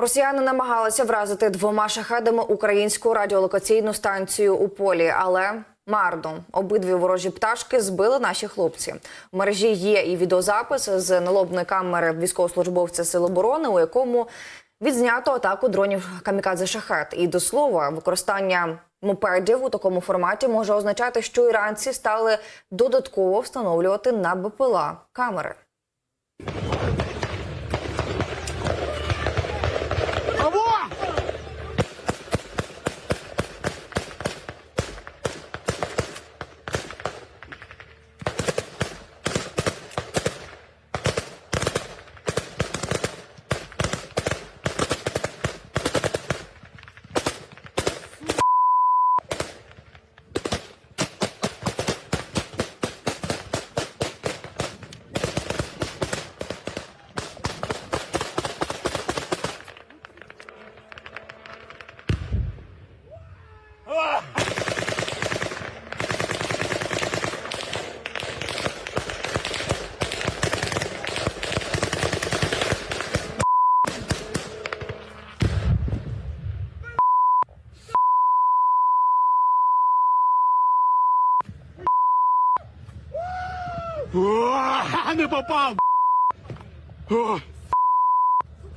Росіяни намагалися вразити двома шахедами українську радіолокаційну станцію у полі, але марно обидві ворожі пташки збили наші хлопці. В мережі є і відеозапис з налобної камери військовослужбовця Сил оборони, у якому відзнято атаку дронів камікадзе шахет. І до слова, використання мопедів у такому форматі може означати, що іранці стали додатково встановлювати на БПЛА камери. 와. 우와 하늘 봐봐 우와